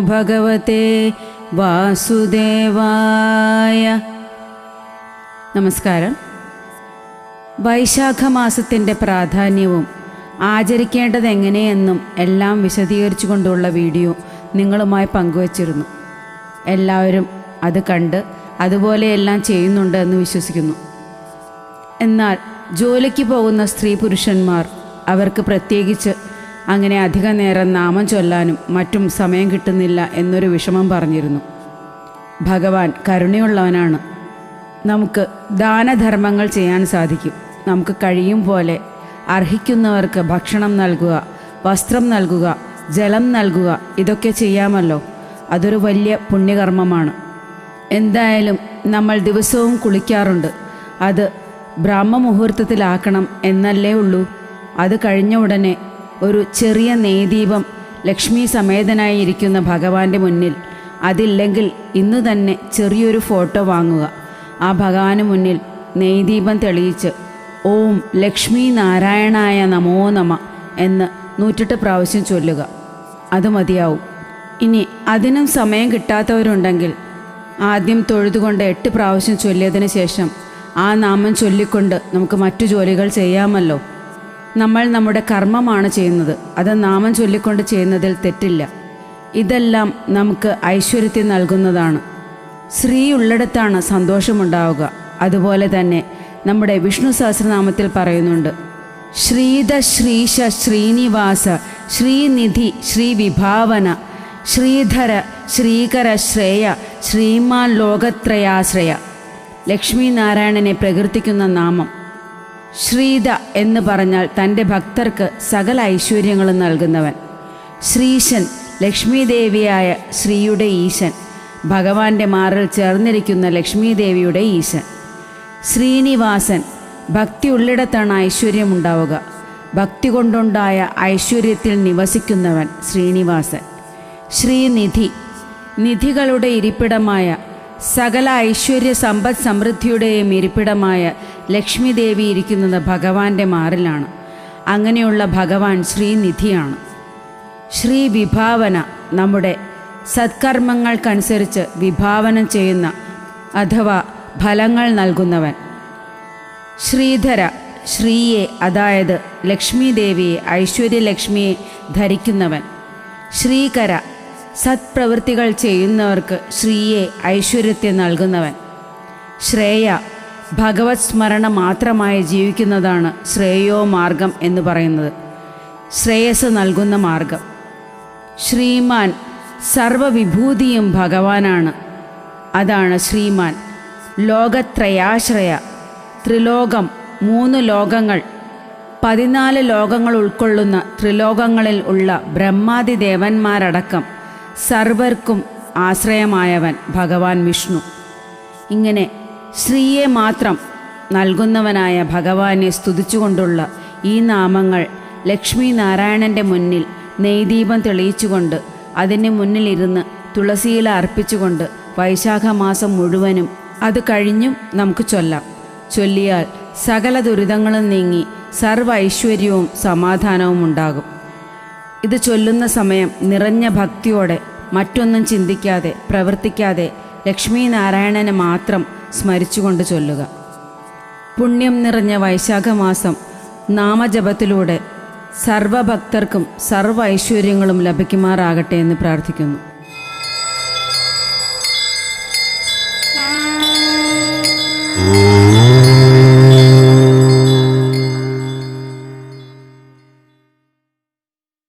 ഭഗവത്തെ വാസുദേവായ. നമസ്കാരം. വൈശാഖ മാസത്തിന്റെ പ്രാധാന്യവും ആചരിക്കേണ്ടത് എങ്ങനെയെന്നും എല്ലാം വിശദീകരിച്ചു കൊണ്ടുള്ള വീഡിയോ നിങ്ങളുമായി പങ്കുവച്ചിരുന്നു. എല്ലാവരും അത് കണ്ട് അതുപോലെയെല്ലാം ചെയ്യുന്നുണ്ട് എന്ന് വിശ്വസിക്കുന്നു. എന്നാൽ ജോലിക്ക് പോകുന്ന സ്ത്രീ പുരുഷന്മാർ അവർക്ക് പ്രത്യേകിച്ച് അങ്ങനെ അധിക നേരം നാമം ചൊല്ലാനും മറ്റും സമയം കിട്ടുന്നില്ല എന്നൊരു വിഷമം പറഞ്ഞിരുന്നു. ഭഗവാൻ കരുണയുള്ളവനാണ്. നമുക്ക് ദാനധർമ്മങ്ങൾ ചെയ്യാൻ സാധിക്കും. നമുക്ക് കഴിയും പോലെ അർഹിക്കുന്നവർക്ക് ഭക്ഷണം നൽകുക വസ്ത്രം നൽകുക ജലം നൽകുക ഇതൊക്കെ ചെയ്യാമല്ലോ. അതൊരു വലിയ പുണ്യകർമ്മമാണ്. എന്തായാലും നമ്മൾ ദിവസവും കുളിക്കാറുണ്ട്. അത് ബ്രഹ്മമുഹൂർത്തത്തിലാക്കണം എന്നല്ലേ ഉള്ളൂ. അത് കഴിഞ്ഞ ഉടനെ ഒരു ചെറിയ നെയ്ദീപം ലക്ഷ്മി സമേതനായി ഇരിക്കുന്ന ഭഗവാന്റെ മുന്നിൽ. അതില്ലെങ്കിൽ ഇന്ന് തന്നെ ചെറിയൊരു ഫോട്ടോ വാങ്ങുക. ആ ഭഗവാന് മുന്നിൽ നെയ്ദീപം തെളിയിച്ച് ഓം ലക്ഷ്മി നാരായണായ നമോ നമ എന്ന് നൂറ്റെട്ട് പ്രാവശ്യം ചൊല്ലുക. അത് മതിയാവും. ഇനി അതിനും സമയം കിട്ടാത്തവരുണ്ടെങ്കിൽ ആദ്യം തൊഴുതുകൊണ്ട് എട്ട് പ്രാവശ്യം ചൊല്ലിയതിന് ശേഷം ആ നാമം ചൊല്ലിക്കൊണ്ട് നമുക്ക് മറ്റു ജോലികൾ ചെയ്യാമല്ലോ. നമ്മൾ നമ്മുടെ കർമ്മമാണ് ചെയ്യുന്നത്. അത് നാമം ചൊല്ലിക്കൊണ്ട് ചെയ്യുന്നതിൽ തെറ്റില്ല. ഇതെല്ലാം നമുക്ക് ഐശ്വര്യത്തെ നൽകുന്നതാണ്. ശ്രീ ഉള്ളിടത്താണ് സന്തോഷമുണ്ടാവുക. അതുപോലെ തന്നെ നമ്മുടെ വിഷ്ണു സഹസ്രനാമത്തിൽ പറയുന്നുണ്ട്. ശ്രീധ ശ്രീശ ശ്രീനിവാസ ശ്രീനിധി ശ്രീവിഭാവന ശ്രീധര ശ്രീകര ശ്രേയ ശ്രീമാൻ ലോകത്രയാശ്രയ. ലക്ഷ്മി നാരായണനെ പ്രകീർത്തിക്കുന്ന നാമം. ശ്രീധ എന്ന് പറഞ്ഞാൽ തന്റെ ഭക്തർക്ക് സകല ഐശ്വര്യങ്ങളും നൽകുന്നവൻ. ശ്രീശൻ ലക്ഷ്മീദേവിയായ ശ്രീയുടെ ഈശൻ ഭഗവാന്റെ മാറിൽ ചേർന്നിരിക്കുന്ന ലക്ഷ്മീദേവിയുടെ ഈശൻ. ശ്രീനിവാസൻ ഭക്തി ഉള്ളിടത്താണ് ഐശ്വര്യമുണ്ടാവുക. ഭക്തി കൊണ്ടുണ്ടായ ഐശ്വര്യത്തിൽ നിവസിക്കുന്നവൻ ശ്രീനിവാസൻ. ശ്രീനിധി നിധികളുടെ ഇരിപ്പിടമായ സകല ഐശ്വര്യ സമ്പദ് സമൃദ്ധിയുടെയും ഇരിപ്പിടമായ ലക്ഷ്മി ദേവി ഇരിക്കുന്നത് ഭഗവാന്റെ മാറിലാണ്. അങ്ങനെയുള്ള ഭഗവാൻ ശ്രീനിധിയാണ്. ശ്രീ വിഭാവന നമ്മുടെ സത്കർമ്മങ്ങൾക്കനുസരിച്ച് വിഭാവനം ചെയ്യുന്ന അഥവാ ഫലങ്ങൾ നൽകുന്നവൻ. ശ്രീധര ശ്രീയെ അതായത് ലക്ഷ്മി ദേവിയെ ഐശ്വര്യലക്ഷ്മിയെ ധരിക്കുന്നവൻ. ശ്രീകര സത്പ്രവൃത്തികൾ ചെയ്യുന്നവർക്ക് ശ്രീയെ ഐശ്വര്യത്തെ നൽകുന്നവൻ. ശ്രേയ ഭഗവത് സ്മരണ മാത്രമായി ജീവിക്കുന്നതാണ് ശ്രേയോ മാർഗം എന്ന് പറയുന്നത്. ശ്രേയസ് നൽകുന്ന മാർഗം. ശ്രീമാൻ സർവവിഭൂതിയും ഭഗവാനാണ്. അതാണ് ശ്രീമാൻ. ലോകത്രയാശ്രയ. ത്രിലോകം മൂന്ന് ലോകങ്ങൾ. പതിനാല് ലോകങ്ങൾ ഉൾക്കൊള്ളുന്ന ത്രിലോകങ്ങളിൽ ഉള്ള ബ്രഹ്മാതി ദേവന്മാരടക്കം സർവർക്കും ആശ്രയമായവൻ ഭഗവാൻ വിഷ്ണു. ഇങ്ങനെ ശ്രീയെ മാത്രം നൽകുന്നവനായ ഭഗവാനെ സ്തുതിച്ചുകൊണ്ടുള്ള ഈ നാമങ്ങൾ ലക്ഷ്മി നാരായണന്റെ മുന്നിൽ നെയ്ദീപം തെളിയിച്ചുകൊണ്ട് അതിന് മുന്നിലിരുന്ന് തുളസിയില അർപ്പിച്ചുകൊണ്ട് വൈശാഖ മാസം മുഴുവനും അത് കഴിഞ്ഞും നമുക്ക് ചൊല്ലാം. ചൊല്ലിയാൽ സകല ദുരിതങ്ങളും നീങ്ങി സർവ ഐശ്വര്യവും സമാധാനവും ഉണ്ടാകും. ഇത് ചൊല്ലുന്ന സമയം നിറഞ്ഞ ഭക്തിയോടെ മറ്റൊന്നും ചിന്തിക്കാതെ പ്രവർത്തിക്കാതെ ലക്ഷ്മി നാരായണന് മാത്രം സ്മരിച്ചുകൊണ്ട് ചൊല്ലുക. പുണ്യം നിറഞ്ഞ വൈശാഖമാസം നാമജപത്തിലൂടെ സർവഭക്തർക്കും സർവ ഐശ്വര്യങ്ങളും ലഭിക്കുമാറാകട്ടെ എന്ന് പ്രാർത്ഥിക്കുന്നു. ഓം